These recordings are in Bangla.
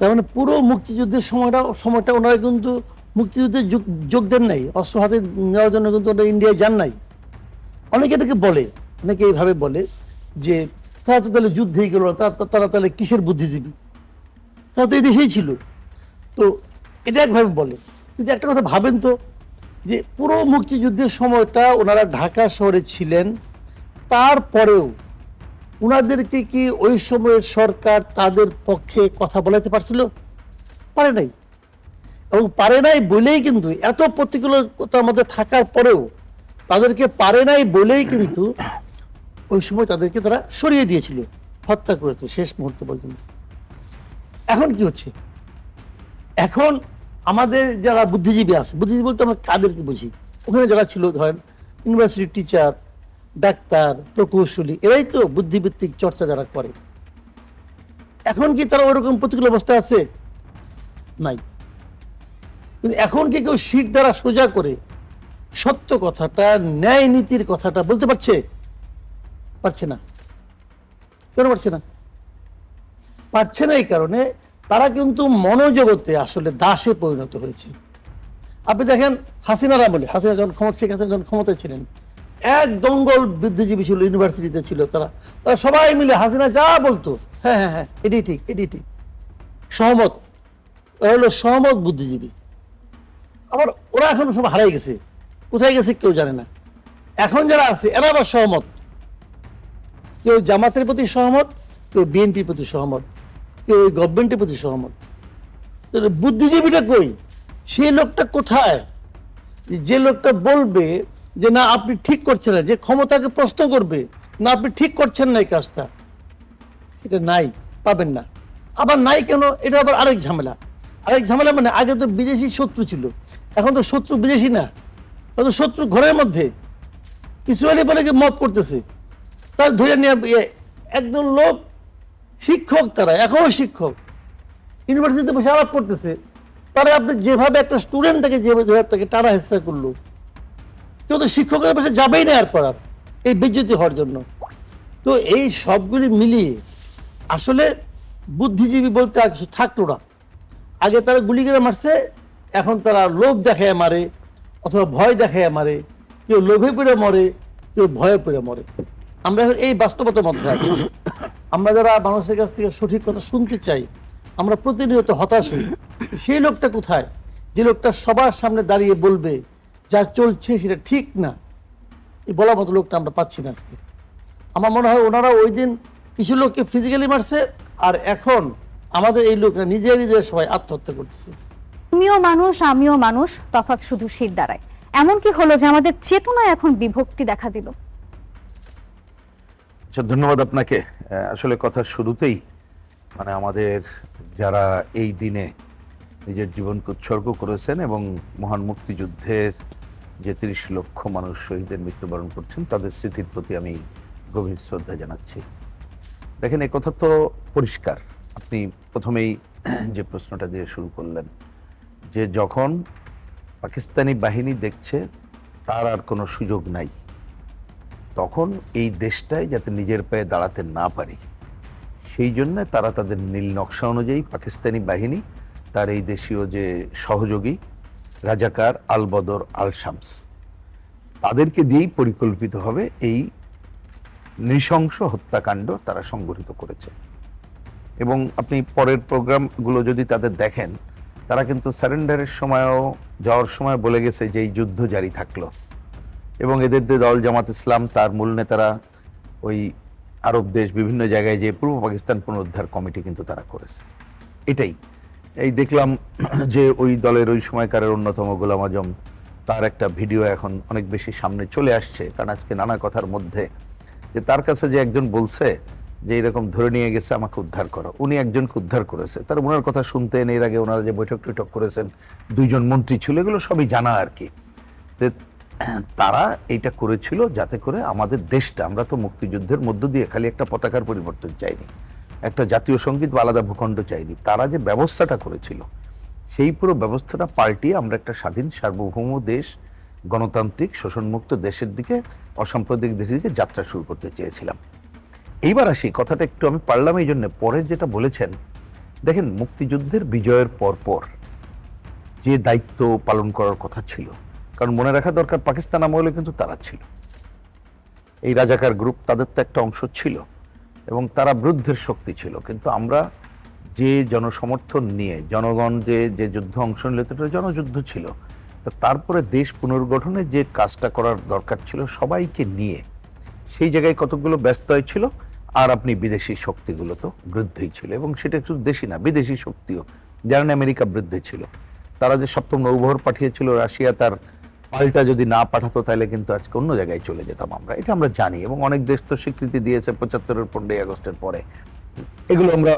তার মানে পুরো মুক্তিযুদ্ধের সময়টা সময়টা ওনারা কিন্তু মুক্তিযুদ্ধে যোগ যোগ দেন নাই। অস্ত্র হাতে নেওয়ার জন্য কিন্তু ওনারা ইন্ডিয়ায় যান নাই। অনেকে এটাকে বলে, অনেকে এইভাবে বলে যে, তারা তো তাহলে যুদ্ধেই গেল তারা তারা তাহলে কিসের বুদ্ধিজীবী? তারা তো এই দেশেই ছিল। তো এটা একভাবে বলে। কিন্তু একটা কথা ভাবেন তো, যে পুরো মুক্তিযুদ্ধের সময়টা ওনারা ঢাকা শহরে ছিলেন, তারপরেও ওনাদেরকে কি ওই সময়ের সরকার তাদের পক্ষে কথা বলাতে পারছিল? পারে নাই। এবং পারে নাই বলেই কিন্তু এত প্রতিকূলতার মধ্যে থাকার পরেও তাদেরকে পারে নাই বলেই কিন্তু ওই সময় তাদেরকে তারা সরিয়ে দিয়েছিল, হত্যা করেছে শেষ মুহূর্ত পর্যন্ত। এখন কি হচ্ছে? এখন আমাদের যারা বুদ্ধিজীবী আছে, বুদ্ধিজীবী বলতে আমরা কাদেরকে বুঝি? ওখানে যারা ছিল, ধরেন ইউনিভার্সিটি টিচার ডাক্তার, প্রকৌশলী, এরাই তো বুদ্ধিভিত্তিক চর্চা যারা করে। এখন কি তারা ওরকম প্রতিকূল অবস্থা আছে? নাই। কিন্তু এখন কি কেউ শীত দ্বারা সোজা করে সত্য কথাটা, ন্যায় নীতির কথাটা বলতে পারছে? পারছে না। কেন পারছে না? পারছে না এই কারণে তারা কিন্তু মনোজগতে আসলে দাসে পরিণত হয়েছে। আপনি দেখেন হাসিনার আমলে, হাসিনা যখন ক্ষমতা শেখ হাসিনা যখন ক্ষমতায় ছিলেন এক দঙ্গল বুদ্ধিজীবী ছিল ইউনিভার্সিটিতে ছিল তারা। তারা সবাই মিলে হাসিনা যা বলতো হ্যাঁ হ্যাঁ হ্যাঁ এটাই ঠিক এটি ঠিক। সহমত হলো সহমত বুদ্ধিজীবী। আবার ওরা এখন সব হারাই গেছে, কোথায় গেছে কেউ জানে না। এখন যারা আছে, এরা আবার সহমত। কেউ জামাতের প্রতি সহমত, কেউ বিএনপির প্রতি সহমত, কেউ ওই গভর্নমেন্টের প্রতি সহমত। বুদ্ধিজীবীটা কই? সেই লোকটা কোথায়? যে লোকটা বলবে যে না, আপনি ঠিক করছেন না, যে ক্ষমতাকে প্রশ্ন করবে, না, আপনি ঠিক করছেন না এই কাজটা। এটা নাই, পাবেন না। আবার নাই কেন? এটা আবার আরেক ঝামেলা। আরেক ঝামেলা মানে আগে তো বিদেশি শত্রু ছিল, এখন তো শত্রু বিদেশি না। তো শত্রু ঘরের মধ্যে। কিছু হলে বলে যে মত করতেছে। তার ধরে নিয়ে একজন লোক, শিক্ষক তারা এখনও শিক্ষক। ইউনিভার্সিটিতে বসে আলাপ করতেছে। তারা আপনি যেভাবে একটা স্টুডেন্ট থেকে যেভাবে তাকে টানা হেসরা করল কেউ তো শিক্ষকের পাশে যাবেই না আর পড়ার এই বেজ্জতি হওয়ার জন্য। তো এই সবগুলি মিলিয়ে আসলে বুদ্ধিজীবী বলতে কিছু থাকল না। আগে তারা গুলি করে মারছে, এখন তারা লোভ দেখায় মারে, অথবা ভয় দেখায় মারে, কেউ লোভে পড়ে মরে, কেউ ভয়ে পড়ে মরে। আমরা এখন এই বাস্তবতার মধ্যে আছি। আমরা যারা মানুষের কাছ থেকে সঠিক কথা শুনতে চাই, আমরা প্রতিনিয়ত হতাশ হই। সেই লোকটা কোথায়? যে লোকটা সবার সামনে দাঁড়িয়ে বলবে যা চলছে সেটা ঠিক না এই বলার মতো লোকটা আমরা পাচ্ছি না আজকে। আমার মনে হয় ওনারা ওই দিন কিছু লোককে ফিজিক্যালি মারছে আর এখন আমাদের এই লোকরা নিজে নিজে সবাই আত্মহত্যা করতেছে। তুমিও মানুষ আমিও মানুষ তফাৎ শুধু শীত দাঁড়ায় এমন কি হলো যে আমাদের চেতনায় এখন বিভক্তি দেখা দিল। আচ্ছা ধন্যবাদ আপনাকে। আসলে কথা শুরুতেই মানে আমাদের যারা এই দিনে নিজের জীবনকে উৎসর্গ করেছেন এবং মহান মুক্তিযুদ্ধের যে তিরিশ লক্ষ মানুষ শহীদের মৃত্যুবরণ করছেন, তাদের স্মৃতির প্রতি আমি গভীর শ্রদ্ধা জানাচ্ছি। দেখেন কথা তো পরিষ্কার। আপনি প্রথমেই যে প্রশ্নটা দিয়ে শুরু করলেন, যে যখন পাকিস্তানি বাহিনী দেখছে তার আর কোনো সুযোগ নাই, তখন এই দেশটায় যাতে নিজের পায়ে দাঁড়াতে না পারি, সেই জন্য তারা তাদের নীল নকশা অনুযায়ী পাকিস্তানি বাহিনী, তার এই দেশীয় যে সহযোগী রাজাকার আল বদর আল শামস তাদেরকে দিয়েই পরিকল্পিতভাবে এই নৃশংস হত্যাকাণ্ড তারা সংগঠিত করেছে। এবং আপনি পরের প্রোগ্রামগুলো যদি তাদের দেখেন, তারা কিন্তু সারেন্ডারের সময়ও, যাওয়ার সময় বলে গেছে যে এই যুদ্ধ জারি থাকল। এবং এদের যে দল জামাত ইসলাম, তার মূল নেতারা ওই আরব দেশ বিভিন্ন জায়গায় যে পূর্ব পাকিস্তান পুনরুদ্ধার কমিটি কিন্তু তারা করেছে। এটাই। এই দেখলাম যে ওই দলের ওই সময়কারের অন্যতম গোলাম আজম, তার একটা ভিডিও এখন অনেক বেশি সামনে চলে আসছে। কারণ আজকে নানা কথার মধ্যে যে তার কাছে যে একজন বলছে যে এরকম ধরে নিয়ে গেছে, আমাকে উদ্ধার করো। উনি একজনকে উদ্ধার করেছে। তার ওনার কথা শুনতে শুনতেন এর আগে ওনারা যে বৈঠক টৈঠক করেছেন, দুইজন মন্ত্রী ছিল, এগুলো সবই জানা আর কি। তারা এইটা করেছিল যাতে করে আমাদের দেশটা, আমরা তো মুক্তিযুদ্ধের মধ্য দিয়ে খালি একটা পতাকার পরিবর্তন চাইনি। একটা জাতীয় সংগীত বা আলাদা ভূখণ্ড চাইনি, তারা যে ব্যবস্থাটা করেছিল, সেই পুরো ব্যবস্থাটা পাল্টিয়ে আমরা একটা স্বাধীন সার্বভৌম দেশ, গণতান্ত্রিক, শোষণমুক্ত দেশের দিকে, অসাম্প্রদায়িক দেশের দিকে যাত্রা শুরু করতে চেয়েছিলাম। এইবার আসি, কথাটা একটু আমি পারলাম এই জন্য। পরের যেটা বলেছেন, দেখেন মুক্তিযুদ্ধের বিজয়ের পরপর যে দায়িত্ব পালন করার কথা ছিল, কারণ মনে রাখা দরকার পাকিস্তান আমলে কিন্তু তারা ছিল। এই রাজাকার গ্রুপ তাদের তো একটা অংশ ছিল। এবং তারা বৃদ্ধের শক্তি ছিল। কিন্তু আমরা যে জনসমর্থন নিয়ে, জনগণ যে যে যুদ্ধ অংশ নিল এটা জনযুদ্ধ ছিল। তারপরে দেশ পুনর্গঠনে যে কাজটা করার দরকার ছিল সবাইকে নিয়ে, সেই জায়গায় কতগুলো ব্যস্ত ছিল, আর আপনি বিদেশি শক্তিগুলো তো বৃদ্ধই ছিল এবং সেটা শুধু দেশি না, বিদেশি শক্তিও যেমন আমেরিকা বৃদ্ধি ছিল। তারা যে সপ্তম নৌবহর পাঠিয়েছিল রাশিয়া, তার পাল্টা যদি না পাঠাতো, তাহলে কিন্তু আজকে অন্য জায়গায় চলে যেতাম আমরা। এটা আমরা জানি এবং অনেক দেশ তো স্বীকৃতি দিয়েছে পঁচাত্তরের পনেরোই আগস্টের পরে। এগুলো আমরা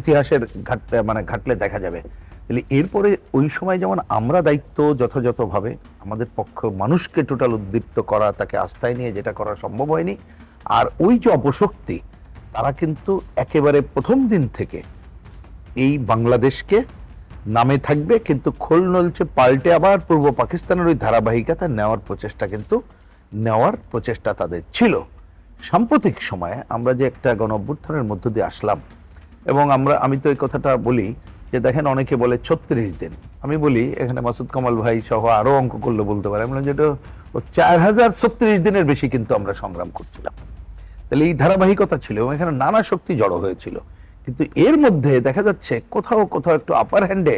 ইতিহাসের ঘাট মানে ঘাটলে দেখা যাবে। তাহলে এরপরে ওই সময় যেমন আমরা দায়িত্ব যথাযথভাবে, আমাদের পক্ষ মানুষকে টোটাল উদ্দীপ্ত করা, তাকে আস্থায় নিয়ে যেটা করা সম্ভব হয়নি। আর ওই যে অপশক্তি, তারা কিন্তু একেবারে প্রথম দিন থেকে এই বাংলাদেশকে নামে থাকবে, কিন্তু খোল নলছে পাল্টে আবার পূর্ব পাকিস্তানের ওই ধারাবাহিকতা নেওয়ার প্রচেষ্টা কিন্তু নেওয়ার প্রচেষ্টা তাদের ছিল। সাম্প্রতিক সময়ে আমরা যে একটা গণ অভ্যুত্থানের মধ্য দিয়ে আসলাম, এবং আমরা, আমি তো এই কথাটা বলি যে দেখেন অনেকে বলে ছত্রিশ দিন। আমি বলি, এখানে মাসুদ কামাল ভাই সহ আরও অঙ্ক করলে বলতে পারে। আমি বললাম যেটা চার হাজার ছত্রিশ দিনের বেশি কিন্তু আমরা সংগ্রাম করছিলাম। তাহলে এই ধারাবাহিকতা ছিল, এবং এখানে নানা শক্তি জড়ো হয়েছিল। কিন্তু এর মধ্যে দেখা যাচ্ছে কোথাও কোথাও একটু আপার হ্যান্ডে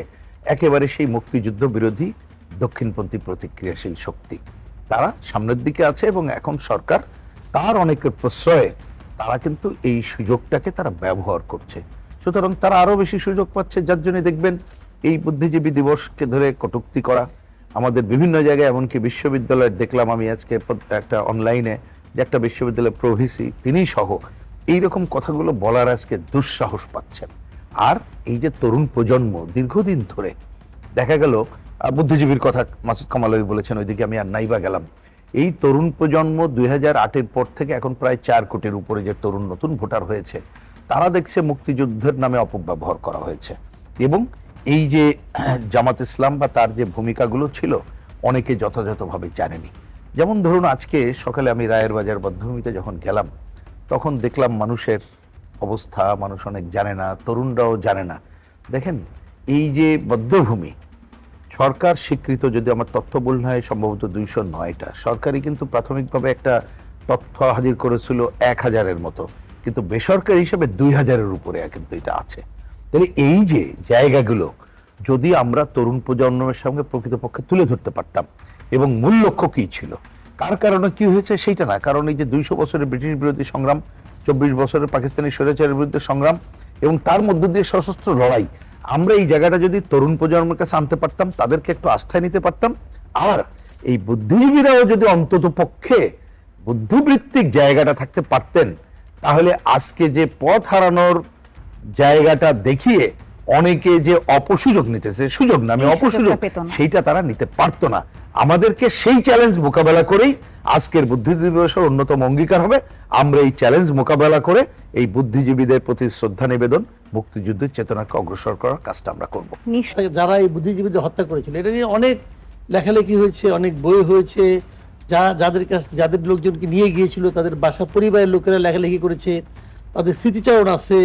একেবারে সেই মুক্তিযুদ্ধ বিরোধী দক্ষিণপন্থী প্রতিক্রিয়াশীল শক্তি। তারা সামনের দিকে আছে এবং এখন সরকার তার অনেকের প্রশ্রয়ে তারা কিন্তু এই সুযোগটাকে তারা ব্যবহার করছে। সুতরাং তারা আরও বেশি সুযোগ পাচ্ছে, যার জন্য দেখবেন এই বুদ্ধিজীবী দিবসকে ধরে কটূক্তি করা। আমাদের বিভিন্ন জায়গায় এমনকি বিশ্ববিদ্যালয়ের দেখলাম আমি আজকে একটা অনলাইনে যে একটা বিশ্ববিদ্যালয়ের প্রভিসি তিনি সহ এইরকম কথাগুলো বলার আজকে দুঃসাহস পাচ্ছেন। আর এই যে তরুণ প্রজন্ম দীর্ঘদিন ধরে, দেখা গেল বুদ্ধিজীবীর কথা মাসুদ কামালই বলেছেন, ওইদিকে আমি আর নাইবা গেলাম। এই তরুণ প্রজন্ম দুই হাজার আটের পর থেকে এখন প্রায় চার কোটির উপরে যে তরুণ নতুন ভোটার হয়েছে, তারা দেখছে মুক্তিযুদ্ধের নামে অপব্যবহার করা হয়েছে। এবং এই যে জামাত ইসলাম বা তার যে ভূমিকাগুলো ছিল, অনেকে যথাযথভাবে জানেনি। যেমন ধরুন, আজকে সকালে আমি রায়ের বাজার বদ্ধভূমিতে যখন গেলাম তখন দেখলাম মানুষের অবস্থা, মানুষ অনেক জানে না, তরুণরাও জানে না। দেখেন, এই যে বদ্ধভূমি, সরকার স্বীকৃত যদি আমার তথ্য ভুল হয়, সম্ভবত দুইশো নয়টা। সরকারি কিন্তু প্রাথমিকভাবে একটা তথ্য হাজির করেছিল এক হাজারের মতো। কিন্তু বেসরকারি হিসেবে দুই হাজারের উপরে কিন্তু এটা আছে। তাহলে এই যে জায়গাগুলো, যদি আমরা তরুণ প্রজন্মের সঙ্গে প্রকৃতপক্ষে তুলে ধরতে পারতাম, এবং মূল লক্ষ্য কী ছিল? কার কারণে কি হয়েছে সেইটা না? কারণ এই যে দুইশো বছরের ব্রিটিশ বিরোধী সংগ্রাম, চব্বিশ বছরের পাকিস্তানি স্বৈরাচারের বিরুদ্ধে সংগ্রাম এবং তার মধ্য দিয়ে সশস্ত্র লড়াই, আমরা এই জায়গাটা যদি তরুণ প্রজন্মের কাছে আনতে পারতাম, তাদেরকে একটু আস্থায় নিতে পারতাম। আর এই বুদ্ধিজীবীরাও যদি অন্তত পক্ষে বুদ্ধিবৃত্তিক জায়গাটা থাকতে পারতেন, তাহলে আজকে যে পথ হারানোর জায়গাটা দেখিয়ে অনেকে যে অপসুযোগ নিতেছে সুযোগ না আমি অপসুযোগ। সেইটা তারা নিতে পারতো না। আমাদেরকে সেই চ্যালেঞ্জ মোকাবেলা করেই আজকের বুদ্ধিজীবী দিবসের অন্যতম অঙ্গীকার হবে। আমরা এই চ্যালেঞ্জ মোকাবেলা করে এই বুদ্ধিজীবীদের প্রতি শ্রদ্ধা নিবেদন মুক্তিযুদ্ধের চেতনাকে অগ্রসর করার কাজটা আমরা করব। নিশ্চয় যারা এই বুদ্ধিজীবীদের হত্যা করেছিল এটা নিয়ে অনেক লেখালেখি হয়েছে অনেক বই হয়েছে। যা যাদের কাছ যাদের লোকজনকে নিয়ে গিয়েছিল তাদের বাসা পরিবারের লোকেরা লেখালেখি করেছে তাদের স্মৃতিচারণ আছে।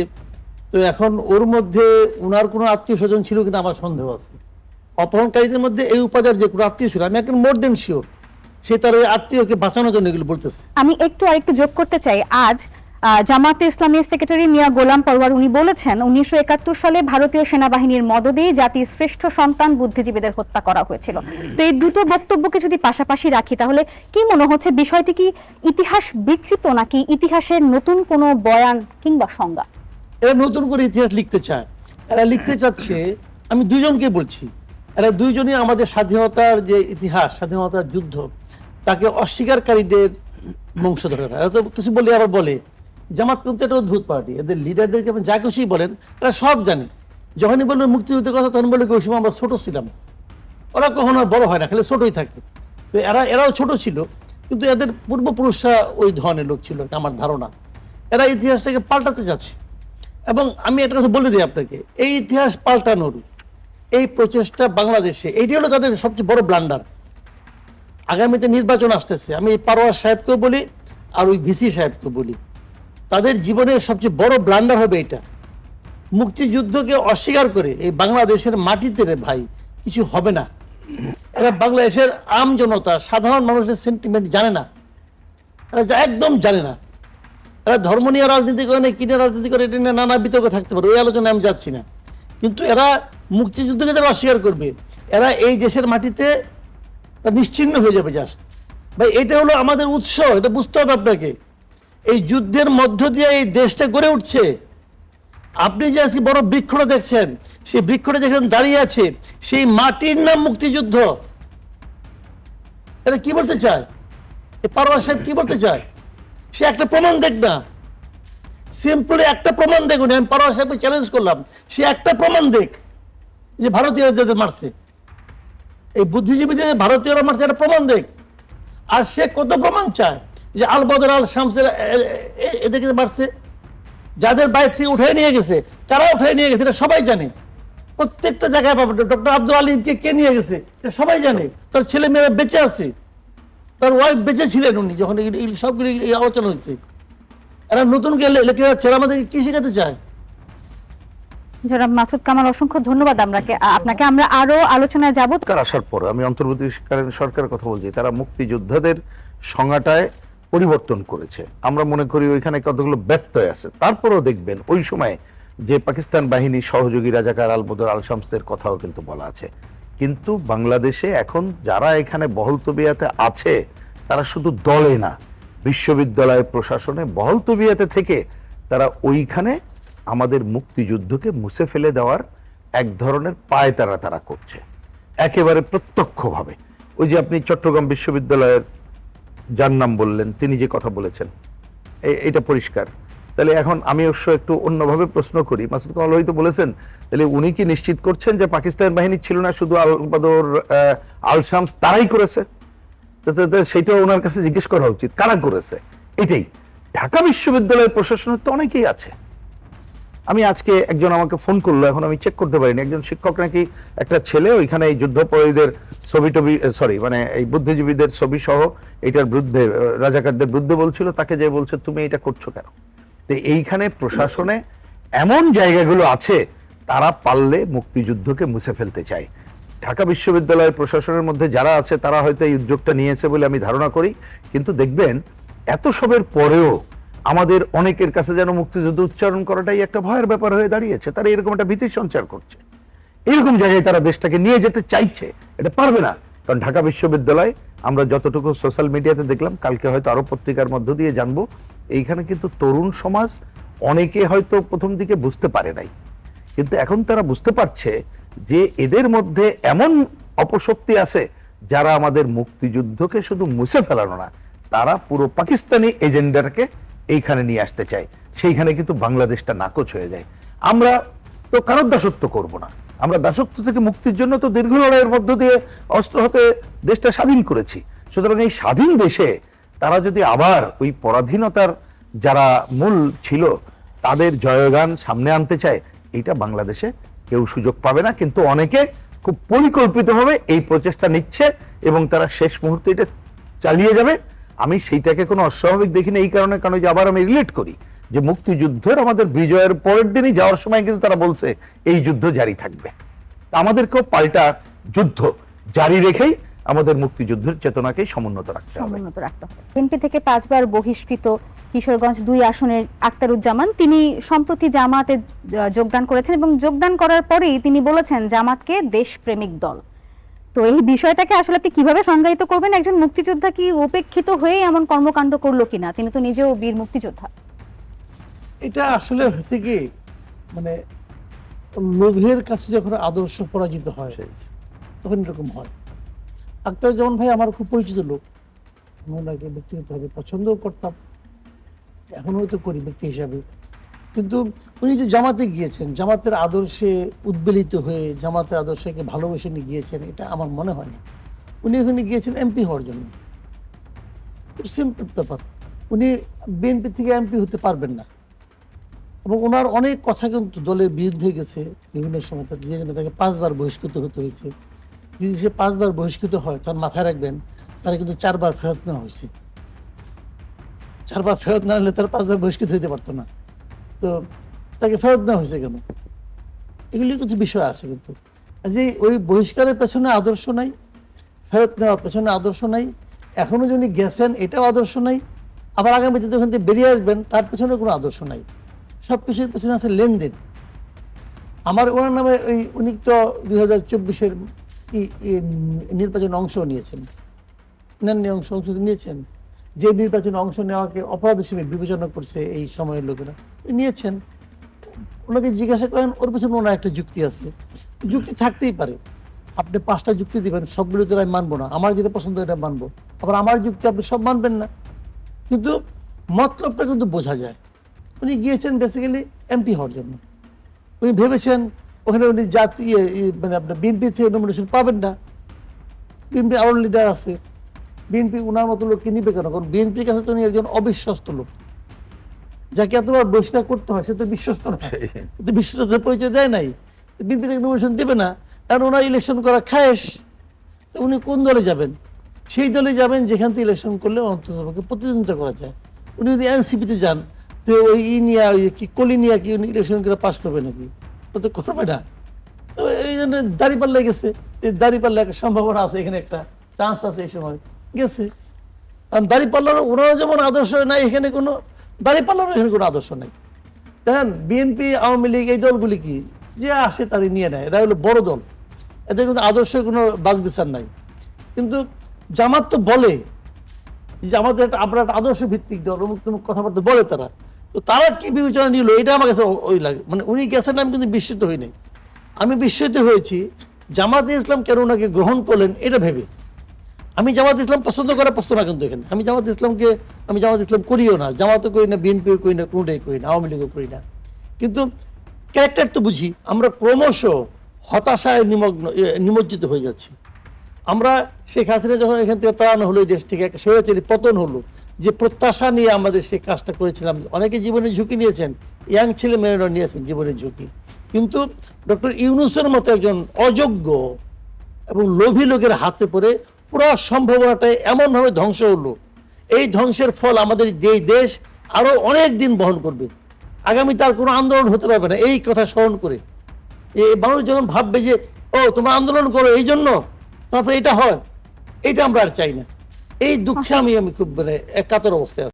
তো এখন ওর মধ্যে উনার কোনো আত্মীয় স্বজন ছিল কিনা আমার সন্দেহ আছে। অপহরণকারীদের মধ্যে এই উপাদার যে কোনো আত্মীয় ছিল, আমি এখন মোর দেন শিওর সে তার ওই আত্মীয়কে বাঁচানোর জন্য এগুলো বলতেছে। আমি একটু আরেকটু যোগ করতে চাই। আজ জামাতে ইসলামের সেক্রেটারি মিয়া গোলাম পরওয়ার উনি বলেছেন, উনিশশো একাত্তর সালে ভারতীয় সেনাবাহিনীর মদদে জাতির শ্রেষ্ঠ সন্তান বুদ্ধিজীবীদের হত্যা করা হয়েছিল। তো এই দুটো বক্তব্যকে যদি পাশাপাশি রাখি, তাহলে কি মনে হচ্ছে বিষয়টি কি ইতিহাস বিকৃত নাকি ইতিহাসের নতুন কোনো বয়ান কিংবা সংজ্ঞা? এরা নতুন করে ইতিহাস লিখতে চায়। এরা লিখতে চাচ্ছে, আমি দুইজনকে বলছি, এরা দুইজনই আমাদের স্বাধীনতার যে ইতিহাস, স্বাধীনতার যুদ্ধ, তাকে অস্বীকারীদের বংশধরেরা এরা তো কিছু বলে আবার বলে, জামাত কিন্তু একটা অদ্ভুত পার্টি, এদের লিডারদেরকে আপনি যা কিছুই বলেন, এরা সব জানে। যখনই বলবেন মুক্তিযুদ্ধের কথা, তখন বলে ওই সময় আমরা ছোটো ছিলাম। ওরা কখনো বড় হয় না, খালি ছোটোই থাকে। তো এরা, এরাও ছোট ছিল, কিন্তু এদের পূর্বপুরুষরা ওই ধরনের লোক ছিল আমার ধারণা। এরা ইতিহাসটাকে পাল্টাতে যাচ্ছে। এবং আমি একটা কথা বলে দিই আপনাকে, এই ইতিহাস পাল্টানোর, এই প্রচেষ্টা বাংলাদেশে, এইটি হলো তাদের সবচেয়ে বড় ব্লান্ডার আগামীতে নির্বাচন আসতেছে, আমি এই পারোয়ার সাহেবকেও বলি আর ওই ভিসি সাহেবকেও বলি। তাদের জীবনের সবচেয়ে বড় ব্লান্ডার হবে এটা। মুক্তিযুদ্ধকে অস্বীকার করে এই বাংলাদেশের মাটিতে রে ভাই, কিছু হবে না। এরা বাংলাদেশের আম জনতা, সাধারণ মানুষের সেন্টিমেন্ট জানে না। এরা একদম জানে না। এরা ধর্ম নিয়ে রাজনীতি করে না কিনে রাজনীতি করে, এটা নিয়ে নানা বিতর্ক থাকতে পারে, ওই আলোচনায় আমি যাচ্ছি না। কিন্তু এরা মুক্তিযুদ্ধকে যারা অস্বীকার করবে, এরা এই দেশের মাটিতে তা নিশ্চিন্ন হয়ে যাবে যাস ভাই, এটা হলো আমাদের উৎস, এটা বুঝতে হবে আপনাকে। এই যুদ্ধের মধ্য দিয়ে এই দেশটা গড়ে উঠছে। আপনি যে আজকে বড় বৃক্ষটা দেখছেন, সেই বৃক্ষটা যেখানে দাঁড়িয়ে আছে, সেই মাটির নাম মুক্তিযুদ্ধ। এটা কি বলতে চায়? এই পারওয়ার সাহেব কি বলতে চায়? সে একটা প্রমাণ দেখ না। সিম্পলি একটা প্রমাণ দেখুন আমি পারওয়ার সাহেবকে চ্যালেঞ্জ করলাম। সে একটা প্রমাণ দেখ, যে ভারতীয়রা যাদের মারছে। এই বুদ্ধিজীবীদের ভারতীয়রা মারছে, একটা প্রমাণ দেখ। আর সে কত প্রমাণ চায়? যে আল বদর, আল শামসের এদেরকে মারছে। যাদের বাইরে থেকে উঠে নিয়ে গেছে, কারা উঠে নিয়ে গেছে, এটা সবাই জানে। প্রত্যেকটা জায়গায় পাবে। ডক্টর আব্দুল আলিমকে কে নিয়ে গেছে, এটা সবাই জানে। তার ছেলে মেয়েরা বেঁচে আছে। তার ওয়াইফ বেঁচে ছিলেন উনি যখন এই- সবগুলো এই আলোচনা হচ্ছে এরা নতুন গেলে লেখে যাচ্ছে এরা আমাদেরকে কি শেখাতে চায়? জনাব মাসুদ কামাল অসংখ্য ধন্যবাদ আমরাকে আপনাকে আমরা আরও আলোচনায় যাব সরকার আসার পর আমি অন্তর্বর্তীকালীন সরকারের কথা বলছি তারা মুক্তিযোদ্ধাদের সংজ্ঞাটায় পরিবর্তন করেছে। আমরা মনে করি ওইখানে কতগুলো ব্যত্যয় আছে। তারপরেও দেখবেন ওই সময় যে পাকিস্তান বাহিনী সহযোগী রাজাকার আল বদর আল শামসদের কথাও কিন্তু বলা আছে। কিন্তু বাংলাদেশে এখন যারা এখানে বহল তবিয়াতে আছে, তারা শুধু দলে না, বিশ্ববিদ্যালয় প্রশাসনে বহল তবিয়াতে থেকে তারা ওইখানে আমাদের মুক্তিযুদ্ধকে মুছে ফেলে দেওয়ার এক ধরনের পায়তারা তারা তারা করছে। একেবারে প্রত্যক্ষভাবে। ওই যে আপনি চট্টগ্রাম বিশ্ববিদ্যালয়ের যার নাম বললেন, তিনি যে কথা বলেছেন এটা পরিষ্কার। তাহলে এখন আমি অবশ্য একটু অন্যভাবে প্রশ্ন করি। মাসুদ কামাল ভাই তো বলেছেন তাহলে উনি কি নিশ্চিত করছেন যে পাকিস্তান বাহিনী ছিল না শুধু আল বদর আহ, আল শামস তারাই করেছে? সেটা ওনার কাছে জিজ্ঞেস করা উচিত। কারা করেছে? এটাই। ঢাকা বিশ্ববিদ্যালয়ের প্রশাসনের তো অনেকেই আছে। আমি আজকে একজন আমাকে ফোন করল এখন আমি চেক করতে পারিনি। একজন শিক্ষক নাকি একটা ছেলে ওইখানে এই যুদ্ধপরীদের ছবি টবি সরি মানে এই বুদ্ধিজীবীদের ছবি সহ এটার বিরুদ্ধে রাজাকারদের বিরুদ্ধে বলছিল তাকে যে বলছে তুমি এটা করছ কেন? তো এইখানে প্রশাসনে এমন জায়গাগুলো আছে, তারা পারলে মুক্তিযুদ্ধকে মুছে ফেলতে চায়। ঢাকা বিশ্ববিদ্যালয়ের প্রশাসনের মধ্যে যারা আছে, তারা হয়তো এই উদ্যোগটা নিয়েছে বলে আমি ধারণা করি। কিন্তু দেখবেন, এত সবের পরেও আমাদের অনেকের কাছে যেন মুক্তিযুদ্ধ উচ্চারণ করাটাই একটা ভয়ের ব্যাপার হয়ে দাঁড়িয়েছে। তারা এরকম একটা ভীতি সঞ্চার করছে। এরকম জায়গায় তারা দেশটাকে নিয়ে যেতে চাইছে, এটা পারবে না। কারণ ঢাকা বিশ্ববিদ্যালয় আমরা যতটুকু সোশ্যাল মিডিয়াতে দেখলাম, কালকে হয়তো আরও পত্রিকার মধ্য দিয়ে জানব। এইখানে কিন্তু তরুণ সমাজ অনেকে হয়তো প্রথম দিকে বুঝতে পারে নাই। কিন্তু এখন তারা বুঝতে পারছে যে এদের মধ্যে এমন অপশক্তি আছে যারা আমাদের মুক্তিযুদ্ধকে শুধু মুছে ফেলানো না, তারা পুরো পাকিস্তানি এজেন্ডাকে এইখানে নিয়ে আসতে চায়। সেইখানে কিন্তু বাংলাদেশটা নাকচ হয়ে যায়। আমরা তো কারোর দাসত্ব করব না। আমরা দাসত্ব থেকে মুক্তির জন্য তো দীর্ঘ লড়াইয়ের মধ্য দিয়ে অস্ত্র হতে দেশটা স্বাধীন করেছি। সুতরাং এই স্বাধীন দেশে তারা যদি আবার ওই পরাধীনতার যারা মূল ছিল, তাদের জয়গান সামনে আনতে চায় এইটা বাংলাদেশে কেউ সুযোগ পাবে না। কিন্তু অনেকে খুব পরিকল্পিতভাবে এই প্রচেষ্টা নিচ্ছে এবং তারা শেষ মুহূর্তে এটা চালিয়ে যাবে। আমি সেইটাকে কোনো অস্বাভাবিক দেখি না এই কারণে কারণ যে আবার আমি রিলেট করি। যে মুক্তিযুদ্ধের আমাদের বিজয়ের পরের দিনই যাওয়ার সময় কিন্তু তারা বলছে, এই যুদ্ধ জারি থাকবে। আমাদেরকেও পাল্টা যুদ্ধ জারি রেখেই আমাদের মুক্তিযুদ্ধের চেতনাকে সমুন্নত রাখতে হবে। সমুন্নত রাখতে হবে। বিএনপি থেকে পাঁচবার বহিষ্কৃত কিশোরগঞ্জ দুই আসনের আক্তারুজ্জামান। তিনি সম্প্রতি জামাতে যোগদান করেছেন এবং যোগদান করার পরেই তিনি বলেছেন, জামাতকে দেশপ্রেমিক দল। তো এই বিষয়টাকে আসলে আপনি কীভাবে সংজ্ঞায়িত করবেন? একজন মুক্তিযোদ্ধা কি উপেক্ষিত হয়ে এমন কর্মকাণ্ড করল কিনা? তিনি তো নিজেও বীর মুক্তিযোদ্ধা। এটা আসলে হচ্ছে কি মানে লোভের কাছে যখন আদর্শ পরাজিত হয় তখন এরকম হয়। আক্তার যেমন ভাই আমার খুব পরিচিত লোক। আমি ওনাকে ব্যক্তিগতভাবে পছন্দও করতাম এখন হয়তো করি ব্যক্তি হিসাবে। কিন্তু উনি যে জামাতে গিয়েছেন জামাতের আদর্শে উদ্বেলিত হয়ে জামাতের আদর্শকে ভালোবেসে নিয়ে গিয়েছেন এটা আমার মনে হয় না। উনি ওখানে গিয়েছেন এমপি হওয়ার জন্য। সিম্পল ব্যাপার। উনি বিএনপি থেকে এমপি হতে পারবেন না। এবং ওনার অনেক কথা কিন্তু দলের বিরুদ্ধে গেছে বিভিন্ন সময়, তার যে তাকে পাঁচবার বহিষ্কৃত হতে হয়েছে। যদি সে পাঁচবার বহিষ্কৃত হয়, তার মাথায় রাখবেন, তারা কিন্তু চারবার ফেরত নেওয়া হয়েছে। চারবার ফেরত না হলে তারা পাঁচবার বহিষ্কৃত হতে পারতো না। তো তাকে ফেরত নেওয়া হয়েছে কেন? এগুলি কিছু বিষয় আছে কিন্তু। যে ওই বহিষ্কারের পেছনে আদর্শ নাই, ফেরত নেওয়ার পেছনে আদর্শ নাই এখনও যিনি গেছেন এটাও আদর্শ নাই, আবার আগামীতে যখন বেরিয়ে আসবেন, তার পেছনে কোনো আদর্শ নাই। সব কিছুর পেছনে আছে লেনদেন। আমার ওনার নামে ওই উনি তো দুই হাজার চব্বিশের নির্বাচনে অংশ নিয়েছেন। অন্যান্য অংশ অংশ নিয়েছেন। যে নির্বাচনে অংশ নেওয়াকে অপরাধ হিসেবে বিবেচনা করছে এই সময়ের লোকেরা নিয়েছেন। ওনাকে জিজ্ঞাসা করেন, ওর পেছনে ওনার একটা যুক্তি আছে। যুক্তি থাকতেই পারে। আপনি পাঁচটা যুক্তি দিবেন, সবগুলো তো আমি মানবো না। আমার যেটা পছন্দ এটা মানবো। আবার আমার যুক্তি আপনি সব মানবেন না। কিন্তু মতলবটা কিন্তু বোঝা যায়। উনি গিয়েছেন বেসিক্যালি এমপি হওয়ার জন্য। উনি ভেবেছেন ওখানে উনি জাতি ইয়ে- মানে আপনার বিএনপি থেকে নমিনেশন পাবেন না। বিএনপি আরও লিডার আছে। বিএনপি ওনার মতো লোককে নিবে কেন? কারণ বিএনপির কাছে তো উনি একজন অবিশ্বস্ত লোক। যাকে এতবার বহিষ্কার করতে হয় সে তো বিশ্বস্ত না। তো বিশ্বস্ততার পরিচয় দেয় নাই। বিএনপি থেকে নমিনেশন দেবে না। কারণ ওনার ইলেকশন করা খায়েশ। তো উনি কোন দলে যাবেন? সেই দলে যাবেন যেখান থেকে ইলেকশন করলে অন্ততপক্ষে প্রতিদ্বন্দ্বিতা করা যায়। উনি যদি এনসিপিতে যান তো ওই ই নিয়ে, ওই কি কলি নিয়ে কি ইলেকশন করে পাস করবে নাকি? ও তো করবে না। তো এই জন্য দাঁড়িপাল্লা গেছে। এই দাঁড়িপাল্লা একটা সম্ভাবনা আছে, এখানে একটা চান্স আছে এই সময়। গেছে। কারণ দাঁড়িপাল্লার ওনারও যেমন আদর্শ নাই, এখানে কোনো দাঁড়িপাল্লারও এখানে কোনো আদর্শ নাই। দেখেন, বিএনপি, আওয়ামী লীগ, এই দলগুলি কি? যে আসে তারই নিয়ে নেয়। এরা হলো বড় দল। এদের কিন্তু আদর্শ কোনো বাজ বিচার নাই। কিন্তু জামাত তো বলে যে আমাদের একটা, আমরা একটা আদর্শ ভিত্তিক দল অমুক তমুক কথাবার্তা বলে তারা। তো তারা কি বিবেচনা নিল? এটা আমার কাছে ওই লাগে। মানে উনি গেছেন, আমি কিন্তু বিস্মিত হই নাই। আমি বিস্মিত হয়েছি, জামাতে ইসলাম কেন ওনাকে গ্রহণ করলেন এটা ভেবে। আমি জামাত ইসলাম পছন্দ করার প্রশ্ন না কিন্তু এখানে। আমি জামাত ইসলামকে, আমি জামাত ইসলাম করিও না। জামাতও করি না, বিএনপিও করি না, কোনোটাই করি না, আওয়ামী লীগও করি না। কিন্তু ক্যারেক্টার তো বুঝি, আমরা ক্রমশ হতাশায় নিমগ্ন নিমজ্জিত হয়ে যাচ্ছি। আমরা শেখ হাসিনা যখন এখান থেকে তাড়ানো হলো দেশ থেকে একটা স্বৈরাচারী পতন হলো যে প্রত্যাশা নিয়ে আমাদের সেই কাজটা করেছিলাম। অনেকে জীবনে ঝুঁকি নিয়েছেন। ইয়াং ছেলে মেয়েরা নিয়েছেন জীবনের ঝুঁকি। কিন্তু ডক্টর ইউনুসের মতো একজন অযোগ্য এবং লোভী লোকের হাতে পড়ে পুরো সম্ভাবনাটাই এমনভাবে ধ্বংস হলো। এই ধ্বংসের ফল আমাদের যে দেশ আরও অনেক দিন বহন করবে। আগামী তার কোনো আন্দোলন হতে পারবে না। এই কথা স্মরণ করে। এই মানুষ যখন ভাববে যে, ও, তোমরা আন্দোলন করো এই জন্য, তারপরে এটা হয়। এটা আমরা আর চাই না। এই দুঃখে আমি আমি খুব মানে একাতর অবস্থায়।